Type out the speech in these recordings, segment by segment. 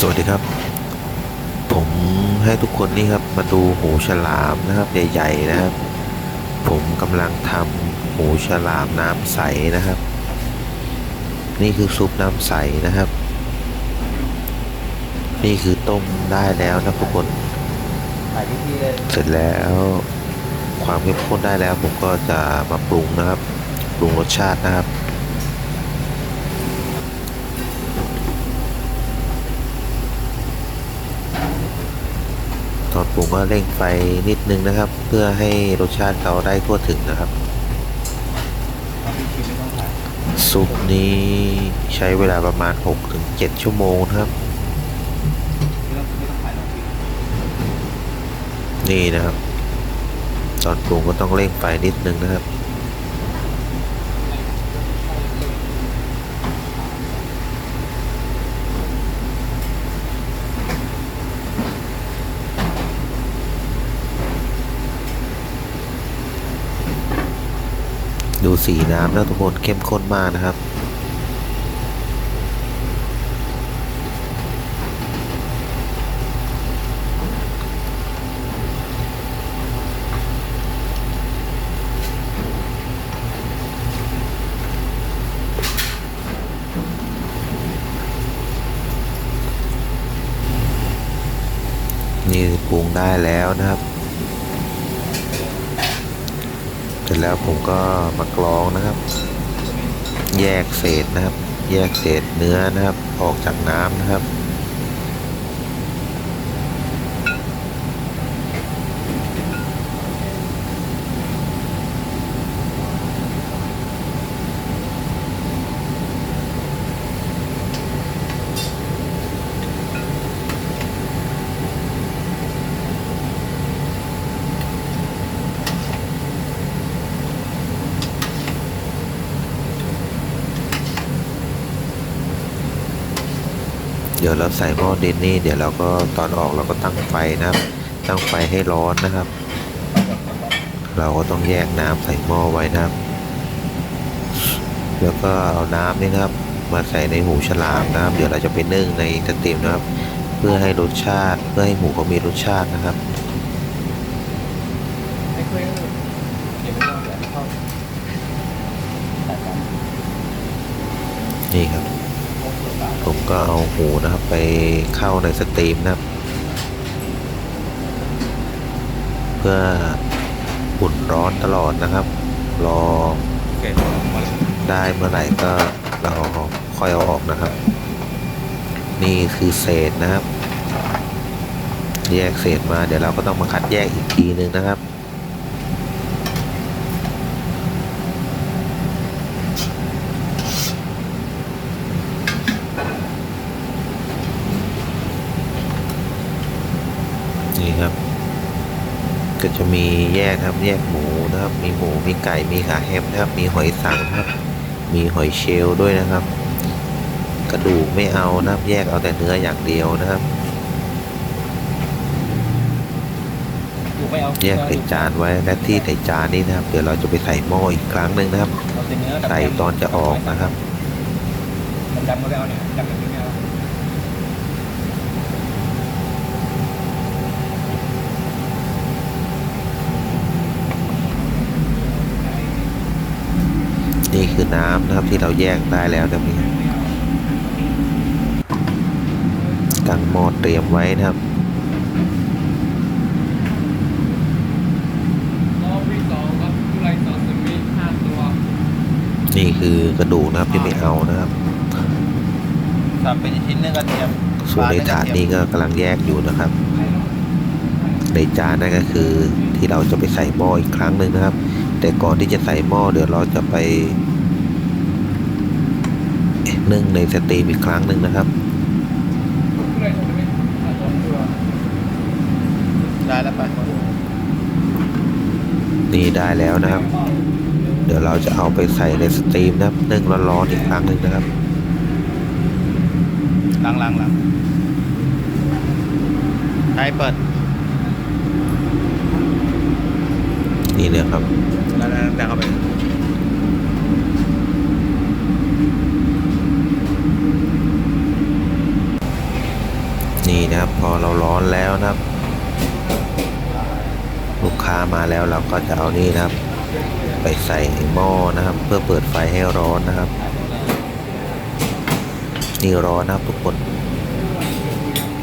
สวัสดีครับ ผมให้ทุกคนนี่ครับมาดูหูฉลามนะครับใหญ่ๆนะครับ ผมกำลังทำหูฉลามน้ำใสนะครับ นี่คือซุปน้ำใสนะครับ นี่คือต้มได้แล้วนะทุกคนเลยเสร็จแล้วความเข้มข้นได้แล้วผมก็จะมาปรุงนะครับ ปรุงรสชาตินะครับ ตอนปรุงก็เร่งไฟนิดนึงนะครับ เพื่อให้รสชาติเขาได้ทั่วถึงนะครับ ซุปนี้ใช้เวลาประมาณ 6-7 ชั่วโมงนะครับไม่ต้องไม่ต้องถ่ายหรอกพี่นี่นะครับ ตอนปรุงก็ต้องเร่งไฟนิดนึงนะครับ สีน้ำนะทุกคนเข้มข้นมากนะครับ นี่ปรุงได้แล้วนะครับ เสร็จแล้วผมก็มากรองนะครับ แยกเศษนะครับ แยกเศษเนื้อนะครับ ออกจากน้ำนะครับ เดี๋ยวเราใส่หม้อดินนี่ เดี๋ยวเราก็ตอนออกเราก็ตั้งไฟนะครับ ตั้งไฟให้ร้อนนะครับ เราก็ต้องแยกน้ำใส่หม้อไว้นะครับ แล้วก็เอาน้ำนี่นะครับ มาใส่ในหูฉลามนะครับ เดี๋ยวเราจะไปนึ่งในสตรีมนะครับ เพื่อให้รสชาติเพื่อให้หมูเขามีรสชาตินะครับไม่เคยเก็บไม่ต้องเดี๋ยวเข้าถ่ายกันนี่ครับ พกตัวสาร ผม ก็เอาหูนะครับไปเข้าในสตรีมนะครับ เพื่ออุ่นร้อนตลอดนะครับ รอได้เมื่อไหร่ก็เราค่อยเอาออกนะครับ นี่คือเศษนะครับ แยกเศษมาเดี๋ยวเราก็ต้องมาคัดแยกอีกทีนึงนะครับ นี่ครับ ก็จะมีแยกครับ แยกหมูนะครับ มีหมูมีไก่มีขาแฮมนะครับ มีหอยสังนะครับ มีหอยเชลล์ด้วยนะครับ กระดูกไม่เอานะครับ แยกเอาแต่เนื้ออย่างเดียวนะครับอยู่ไม่เอาแยกใส่จานไว้และที่ใส่จานนี้นะครับ เดี๋ยวเราจะไปใส่หม้ออีกครั้งหนึ่งนะครับเอาแต่เนื้อกับใส่ตอนจะออกนะครับดำๆก็ไม่เอาเนี่ยดำแบบนี้ไม่เอา นี่ คือน้ำนะครับที่เราแยกได้แล้วนะครับนี่ตั้งหม้อเตรียมไว้นะครับรอบที่สองครับผู้ไรซอสมิห้าตัวนี่คือกระดูกนะครับที่ไม่เอานะครับสับเป็นชิ้นเนื้อกระเทียมส่วนในถาดนี้ก็กำลังแยกอยู่นะครับ ในจานนั่นก็คือที่เราจะไปใส่หม้ออีกครั้งหนึ่งนะครับ แต่ก่อนที่จะใส่หม้อเดี๋ยวเราจะไป นึ่งในสตรีมอีกครั้งหนึ่งนะครับผู้ไรซอสมิห้าสองตัวได้แล้วไปนี่ได้แล้วนะครับ เดี๋ยวเราจะเอาไปใส่ในสตรีมนะครับนึ่งร้อนๆอีกครั้งหนึ่งนะครับล้างล้างล้างใช้เปิด นี่เนี่ยครับ แล้วแล้วเข้าไป นี่นะครับพอเราร้อนแล้วนะครับ ลูกค้ามาแล้วเราก็จะเอานี่นะครับ ไปใส่หม้อนะครับ เพื่อเปิดไฟให้ร้อนนะครับ นี่ร้อนนะครับทุกคน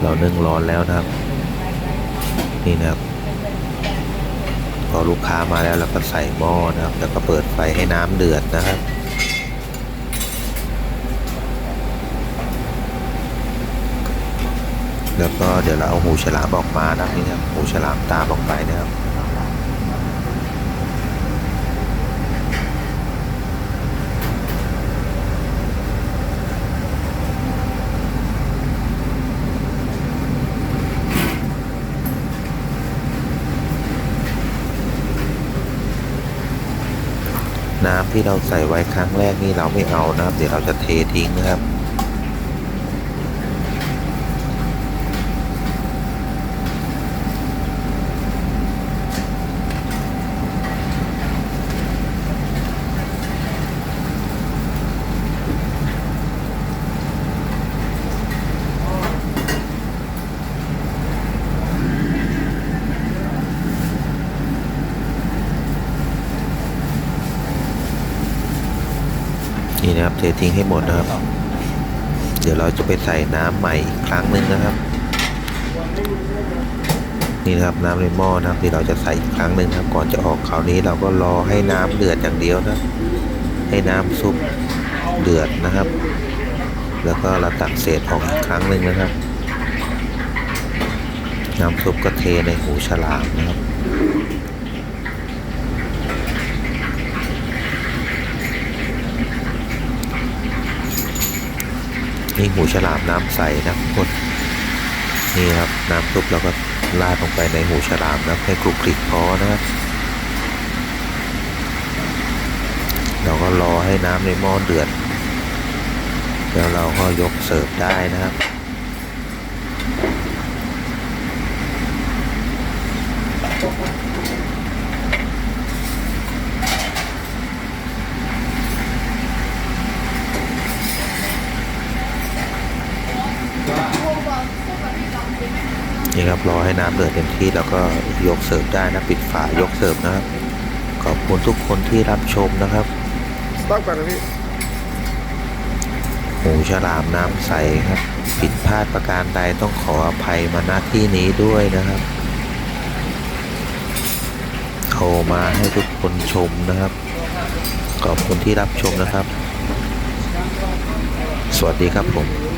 เรานึ่งร้อนแล้วนะครับ นี่นะครับพอลูกค้ามาแล้วเราก็ใส่หม้อนะครับ แล้วก็เปิดไฟให้น้ำเดือดนะครับ แล้วก็เดี๋ยวเราเอาหูฉลามออกมานะครับนี่ครับหูฉลามตามลงไปนะครับน้ำที่เราใส่ไว้ครั้งแรกนี่เราไม่เอานะครับ เดี๋ยวเราจะเททิ้งนะครับ นะครับเททิ้งให้หมดนะครับ เดี๋ยวเราจะไปใส่น้ำใหม่อีกครั้งหนึ่งนะครับ นี่นะครับน้ำในหม้อนะครับที่เราจะใส่อีกครั้งหนึ่งครับก่อนจะออกคราวนี้เราก็รอให้น้ำเดือดอย่างเดียวนะให้น้ำซุปเดือดนะครับ แล้วก็เราตักเศษออกอีกครั้งหนึ่งนะครับน้ำซุปก็เทในหูฉลามนะครับ นี่หูฉลามน้ำใสนะทุกคนนี่ครับน้ำซุปเราก็ลาดลงไปในหูฉลามนะให้กรุกริกพอนะครับเราก็รอให้น้ำในหม้อเดือด แล้วเราก็ยกเสิร์ฟได้นะครับ นี่ครับร อให้น้ำเดือดเต็มที่แล้วก็ยกเสิร์ฟได้นะปิดฝายกเสิร์ฟนะครับ ขอบคุณทุกคนที่รับชมนะครับสต็อกก่อนนะพี่หมูฉลามน้ำใสครับ ผิดพลาดประการใดต้องขออภัยมาณที่นี้ด้วยนะครับโทรมาให้ทุกคนชมนะครับ ขอบคุณที่รับชมนะครับ สวัสดีครับผม